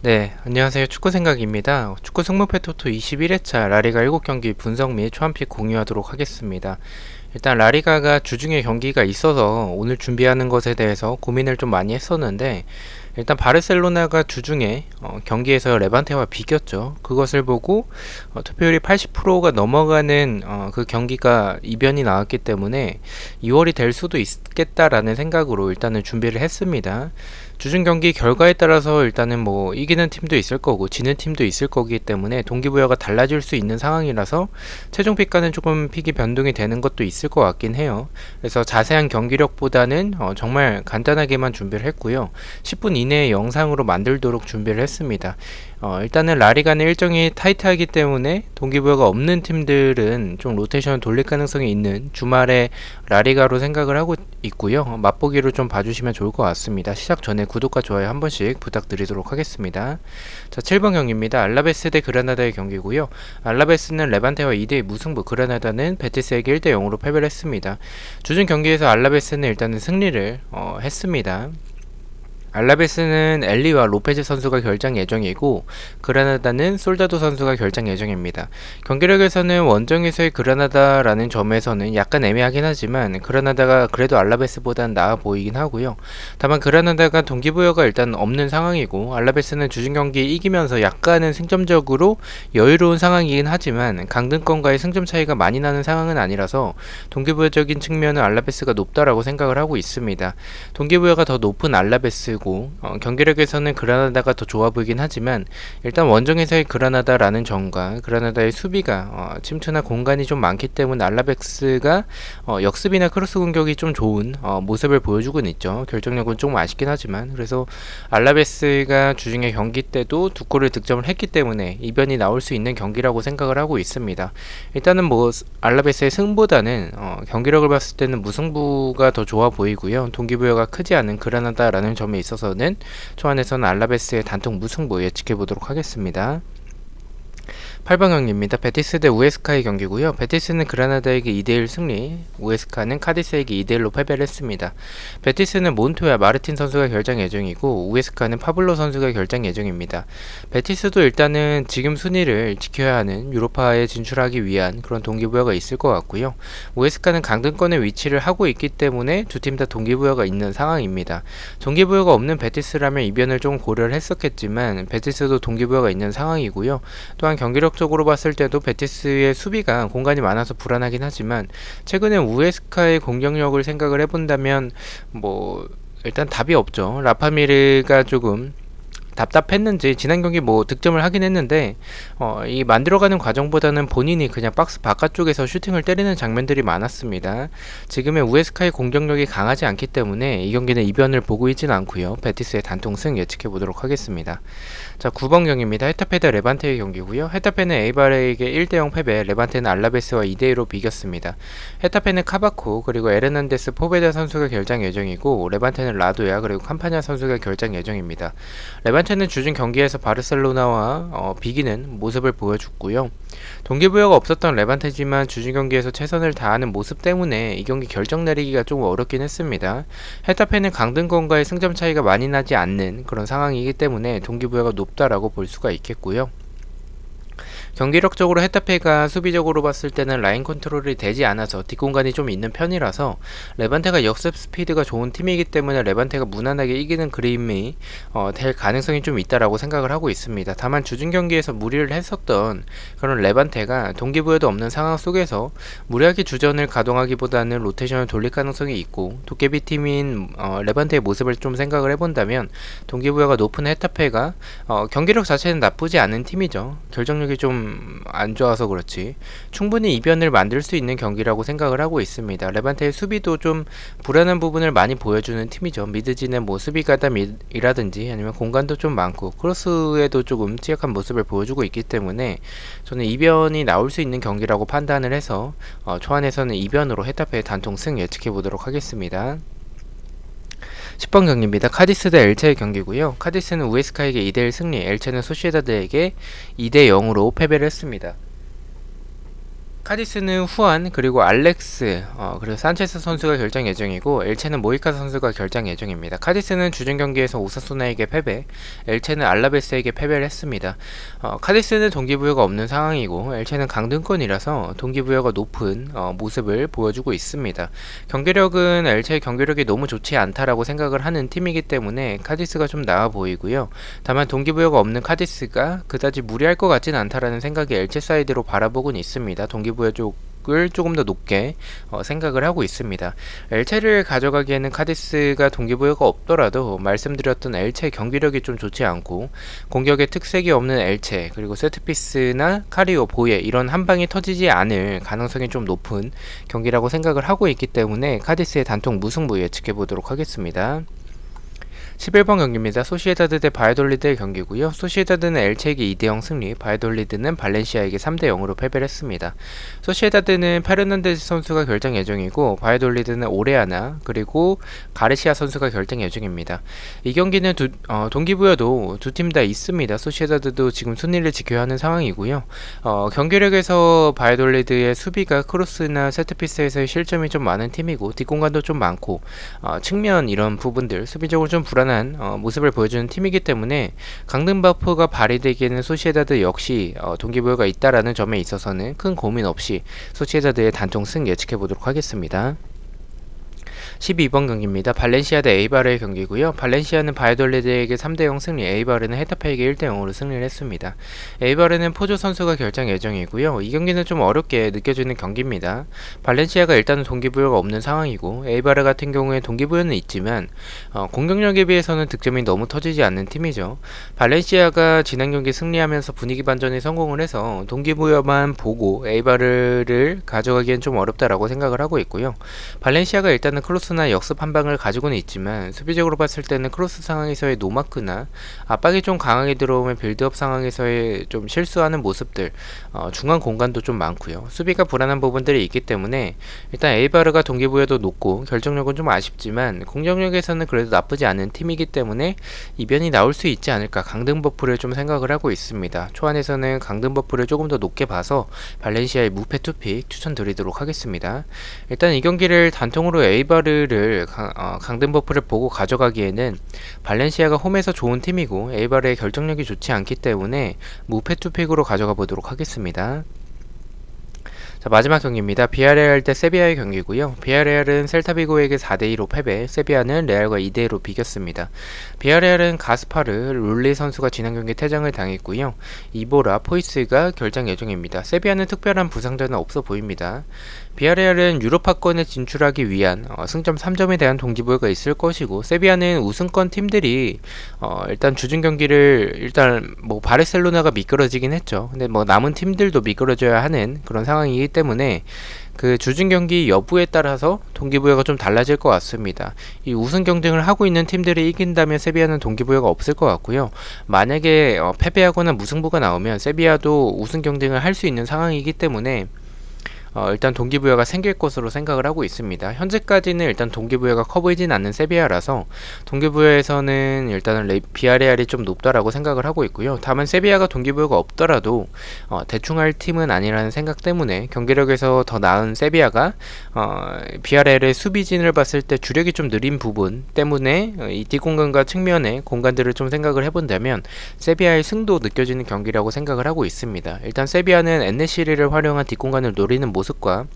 네, 안녕하세요. 축구 생각입니다. 축구 승무패 토토 21회차 라리가 7경기 분석 및 초안픽 공유하도록 하겠습니다. 일단 라리가가 주중에 경기가 있어서 오늘 준비하는 것에 대해서 고민을 좀 많이 했었는데 일단 바르셀로나가 주중에 어, 경기에서 레반테와 비겼죠. 그것을 보고 어, 투표율이 80%가 넘어가는 어, 그 경기가 이변이 나왔기 때문에 2월이 될 수도 있겠다라는 생각으로 일단은 준비를 했습니다. 주중 경기 결과에 따라서 일단은 뭐 이기는 팀도 있을 거고 지는 팀도 있을 거기 때문에 동기부여가 달라질 수 있는 상황이라서 최종 픽과는 조금 픽이 변동이 되는 것도 있을 것 같긴 해요. 그래서 자세한 경기력보다는 어, 정말 간단하게만 준비를 했고요. 10분 이내의 영상으로 만들도록 준비를 했습니다. 어, 일단은 라리가는 일정이 타이트하기 때문에 동기부여가 없는 팀들은 좀 로테이션을 돌릴 가능성이 있는 주말에 라리가로 생각을 하고 있고요. 어, 맛보기로 좀 봐주시면 좋을 것 같습니다. 시작 전에 구독과 좋아요 한 번씩 부탁드리도록 하겠습니다. 자, 7번 경기입니다. 알라베스 대 그라나다의 경기고요. 알라베스는 레반테와 2대 무승부, 그라나다는 베티스에게 1대 0으로 패배를 했습니다. 주중 경기에서 알라베스는 일단은 승리를 어, 했습니다. 알라베스는 엘리와 로페즈 선수가 결장 예정이고 그라나다는 솔다도 선수가 결장 예정입니다. 경기력에서는 원정에서의 그라나다라는 점에서는 약간 애매하긴 하지만 그라나다가 그래도 알라베스보다는 나아 보이긴 하고요. 다만 그라나다가 동기부여가 일단 없는 상황이고 알라베스는 주중 경기 이기면서 약간은 승점적으로 여유로운 상황이긴 하지만 강등권과의 승점 차이가 많이 나는 상황은 아니라서 동기부여적인 측면은 알라베스가 높다라고 생각을 하고 있습니다. 동기부여가 더 높은 알라베스 되고 어, 경기력에서는 그라나다가 더 좋아 보이긴 하지만 일단 원정에서의 그라나다라는 점과 그라나다의 수비가 어, 침투나 공간이 좀 많기 때문에 알라베스가 어, 역습이나 크로스 공격이 좀 좋은 어, 모습을 보여주고는 있죠. 결정력은 조금 아쉽긴 하지만 그래서 알라베스가 주중에 경기 때도 두 골을 득점을 했기 때문에 이변이 나올 수 있는 경기라고 생각을 하고 있습니다. 일단은 뭐 알라베스의 승보다는 어, 경기력을 봤을 때는 무승부가 더 좋아 보이고요. 동기부여가 크지 않은 그라나다라는 점에 있어 있어서는 초안에서는 알라베스의 단통 무승부 예측해 보도록 하겠습니다. 8번 경기입니다. 베티스 대 우에스카의 경기고요. 베티스는 그라나다에게 2대1 승리, 우에스카는 카디스에게 2대1로 패배를 했습니다. 베티스는 몬토야 마르틴 선수가 결정 예정이고 우에스카는 파블로 선수가 결정 예정입니다. 베티스도 일단은 지금 순위를 지켜야 하는 유로파에 진출하기 위한 그런 동기부여가 있을 것 같고요. 우에스카는 강등권에 위치를 하고 있기 때문에 두 팀 다 동기부여가 있는 상황입니다. 동기부여가 없는 베티스라면 이변을 좀 고려를 했었겠지만 베티스도 동기부여가 있는 상황이고요. 또한 경기력 적으로 봤을 때도 베티스의 수비가 공간이 많아서 불안하긴 하지만 최근에 우에스카의 공격력을 생각을 해본다면 뭐 일단 답이 없죠. 라파미르가 조금 답답했는지 지난 경기 뭐 득점을 하긴 했는데 어, 이 만들어가는 과정보다는 본인이 그냥 박스 바깥쪽에서 슈팅을 때리는 장면들이 많았습니다. 지금의 우에스카의 공격력이 강하지 않기 때문에 이 경기는 이변을 보고 있지는 않고요. 베티스의 단통승 예측해 보도록 하겠습니다. 자 9번 경기입니다. 헤타페 대 레반테의 경기고요. 헤타페는 에이바르에게 1대0 패배, 레반테는 알라베스와 2대1로 비겼습니다. 헤타페는 카바코 그리고 에르난데스 포베다 선수가 결장 예정이고 레반테는 라도야 그리고 캄파냐 선수가 결장 예정입니다. 레반 테 레반테는 주중 경기에서 바르셀로나와 어, 비기는 모습을 보여줬고요. 동기부여가 없었던 레반테지만 주중 경기에서 최선을 다하는 모습 때문에 이 경기 결정 내리기가 좀 어렵긴 했습니다. 헤타페는 강등권과의 승점 차이가 많이 나지 않는 그런 상황이기 때문에 동기부여가 높다라고 볼 수가 있겠고요. 경기력적으로 헤타페가 수비적으로 봤을 때는 라인 컨트롤이 되지 않아서 뒷공간이 좀 있는 편이라서 레반테가 역습 스피드가 좋은 팀이기 때문에 레반테가 무난하게 이기는 그림이 어, 될 가능성이 좀 있다라고 생각을 하고 있습니다. 다만 주중 경기에서 무리를 했었던 그런 레반테가 동기부여도 없는 상황 속에서 무리하게 주전을 가동하기보다는 로테이션을 돌릴 가능성이 있고 도깨비 팀인 어, 레반테의 모습을 좀 생각을 해본다면 동기부여가 높은 헤타페가 어, 경기력 자체는 나쁘지 않은 팀이죠. 결정력이 좀안 좋아서 그렇지 충분히 이변을 만들 수 있는 경기라고 생각을 하고 있습니다. 레반테의 수비도 좀 불안한 부분을 많이 보여주는 팀이죠. 미드지는 뭐 수비 가담이라든지 아니면 공간도 좀 많고 크로스에도 조금 취약한 모습을 보여주고 있기 때문에 저는 이변이 나올 수 있는 경기라고 판단을 해서 어, 초안에서는 이변으로 헤타페의 단통 승 예측해 보도록 하겠습니다. 10번 경기입니다. 카디스 대 엘체의 경기고요. 카디스는 우에스카에게 2대1 승리, 엘체는 소시에다드에게 2대0으로 패배를 했습니다. 카디스는 후안 그리고 알렉스 어, 그리고 산체스 선수가 결정 예정이고 엘체는 모이카 선수가 결정 예정입니다. 카디스는 주중 경기에서 오사소나에게 패배, 엘체는 알라베스에게 패배를 했습니다. 어, 카디스는 동기부여가 없는 상황이고 엘체는 강등권이라서 동기부여가 높은 어, 모습을 보여주고 있습니다. 경기력은 엘체의 경기력이 너무 좋지 않다라고 생각을 하는 팀이기 때문에 카디스가 좀 나아 보이고요. 다만 동기부여가 없는 카디스가 그다지 무리할 것 같진 않다라는 생각이 엘체 사이드로 바라보곤 있습니다. 동기 부여 쪽을 조금 더 높게 어, 생각을 하고 있습니다. 엘체를 가져가기에는 카디스가 동기부여가 없더라도 말씀드렸던 엘체 경기력이 좀 좋지 않고 공격에 특색이 없는 엘체 그리고 세트피스나 카리오 보예 이런 한 방이 터지지 않을 가능성이 좀 높은 경기라고 생각을 하고 있기 때문에 카디스의 단통 무승부 예측해 보도록 하겠습니다. 11번 경기입니다. 소시에다드 대 바이돌리드의 경기고요. 소시에다드는 엘체에게 2대0 승리, 바이돌리드는 발렌시아에게 3대0으로 패배를 했습니다. 소시에다드는 페르난데스 선수가 결정 예정이고 바이돌리드는 오레아나 그리고 가르시아 선수가 결정 예정입니다. 이 경기는 두, 어, 동기부여도 두 팀 다 있습니다. 소시에다드도 지금 순위를 지켜야 하는 상황이고요. 어, 경기력에서 바이돌리드의 수비가 크로스나 세트피스에서의 실점이 좀 많은 팀이고 뒷공간도 좀 많고 어, 측면 이런 부분들 수비적으로 좀 불안 한 어, 모습을 보여주는 팀이기 때문에 강등 버프가 발휘되기에는 소시에다드 역시 어, 동기부여가 있다라는 점에 있어서는 큰 고민 없이 소시에다드의 단통 승 예측해 보도록 하겠습니다. 12번 경기입니다. 발렌시아 대 에이바르의 경기고요. 발렌시아는 바이돌레드에게 3대0 승리, 에이바르는 헤타페에게 1대0으로 승리를 했습니다. 에이바르는 포조 선수가 결정 예정이고요. 이 경기는 좀 어렵게 느껴지는 경기입니다. 발렌시아가 일단은 동기부여가 없는 상황이고 에이바르 같은 경우에 동기부여는 있지만 어, 공격력에 비해서는 득점이 너무 터지지 않는 팀이죠. 발렌시아가 지난 경기 승리하면서 분위기 반전에 성공을 해서 동기부여만 보고 에이바르를 가져가기엔 좀 어렵다라고 생각을 하고 있고요. 발렌시아가 일단은 클로스 나 역습 한 방을 가지고는 있지만 수비적으로 봤을 때는 크로스 상황에서의 노마크나 압박이 좀 강하게 들어오면 빌드업 상황에서의 좀 실수하는 모습들 어, 중간 공간도 좀 많고요. 수비가 불안한 부분들이 있기 때문에 일단 에이바르가 동기부여도 높고 결정력은 좀 아쉽지만 공격력에서는 그래도 나쁘지 않은 팀이기 때문에 이변이 나올 수 있지 않을까 강등 버프를 좀 생각을 하고 있습니다. 초안에서는 강등 버프를 조금 더 높게 봐서 발렌시아의 무패 투픽 추천드리도록 하겠습니다. 일단 이 경기를 단통으로 에이바르 를 강, 어, 강등 버프를 보고 가져가기에는 발렌시아가 홈에서 좋은 팀이고 에이바르의 결정력이 좋지 않기 때문에 무패 투픽으로 가져가 보도록 하겠습니다. 자, 마지막 경기입니다. 비아레알 대 세비야의 경기고요. 비아레알은 셀타비고에게 4대2로 패배, 세비야는 레알과 2대1로 비겼습니다. 비아레알은 가스파르, 룰리 선수가 지난 경기 퇴장을 당했고요. 이보라, 포이스가 결장 예정입니다. 세비야는 특별한 부상자는 없어 보입니다. 비아레알은 유로파권에 진출하기 위한 어, 승점 3점에 대한 동기부여가 있을 것이고 세비야는 우승권 팀들이 어, 일단 주중 경기를 일단 뭐 바르셀로나가 미끄러지긴 했죠. 근데 뭐 남은 팀들도 미끄러져야 하는 그런 상황이기 때문에 그 주중 경기 여부에 따라서 동기부여가 좀 달라질 것 같습니다. 이 우승 경쟁을 하고 있는 팀들이 이긴다면 세비야는 동기부여가 없을 것 같고요. 만약에 어, 패배하거나 무승부가 나오면 세비야도 우승 경쟁을 할 수 있는 상황이기 때문에 어, 일단 동기부여가 생길 것으로 생각을 하고 있습니다. 현재까지는 일단 동기부여가 커 보이진 않는 세비야라서 동기부여에서는 일단은 레, 비아레알이 좀 높다라고 생각을 하고 있고요. 다만 세비야가 동기부여가 없더라도 어, 대충 할 팀은 아니라는 생각 때문에 경기력에서 더 나은 세비야가 어, 비아레알의 수비진을 봤을 때 주력이 좀 느린 부분 때문에 어, 이 뒷공간과 측면의 공간들을 좀 생각을 해본다면 세비야의 승도 느껴지는 경기라고 생각을 하고 있습니다. 일단 세비야는 엔네시리를 활용한 뒷공간을 노리는 모습과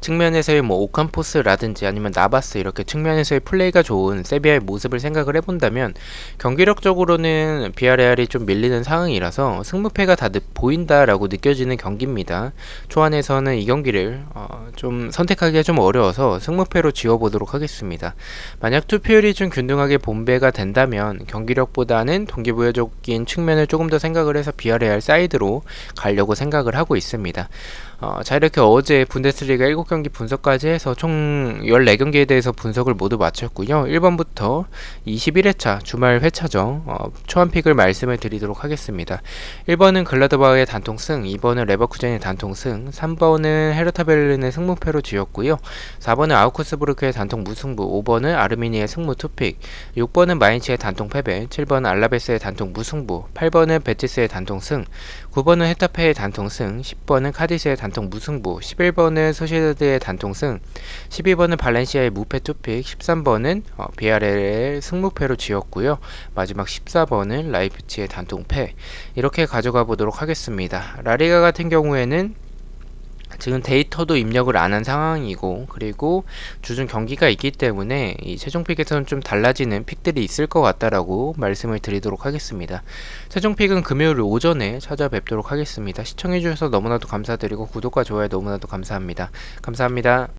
측면에서의 뭐 오캄포스라든지 아니면 나바스 이렇게 측면에서의 플레이가 좋은 세비야의 모습을 생각을 해본다면 경기력적으로는 비아레알이 좀 밀리는 상황이라서 승무패가 다 느, 보인다라고 느껴지는 경기입니다. 초안에서는 이 경기를 어, 좀 선택하기가 좀 어려워서 승무패로 지워보도록 하겠습니다. 만약 투표율이 좀 균등하게 본배가 된다면 경기력보다는 동기부여적인 측면을 조금 더 생각을 해서 비아레알 사이드로 가려고 생각을 하고 있습니다. 어, 자 이렇게 어제 분데스리가 7경기 분석까지 해서 총 14경기에 대해서 분석을 모두 마쳤고요. 1번부터 21회차 주말 회차죠. 어, 초안픽을 말씀을 드리도록 하겠습니다. 1번은 글라드바의 단통승, 2번은 레버쿠젠의 단통승, 3번은 헤르타 베를린의 승무패로 지었고요. 4번은 아우쿠스부르크의 단통 무승부, 5번은 아르미니의 승무 투픽, 6번은 마인츠의 단통 패배, 7번은 알라베스의 단통 무승부, 8번은 베티스의 단통승, 9번은 헤타페의 단통승, 10번은 카디스의 단통 단통 무승부, 11번은 소시에다드의 단통승, 12번은 발렌시아의 무패 투픽, 13번은 어, 비아렐의 승무패로 지었고요. 마지막 14번은 라이프치의 단통패 이렇게 가져가 보도록 하겠습니다. 라리가 같은 경우에는 지금 데이터도 입력을 안 한 상황이고 그리고 주중 경기가 있기 때문에 이 최종 픽에서는 좀 달라지는 픽들이 있을 것 같다라고 말씀을 드리도록 하겠습니다. 최종 픽은 금요일 오전에 찾아뵙도록 하겠습니다. 시청해주셔서 너무나도 감사드리고 구독과 좋아요 너무나도 감사합니다. 감사합니다.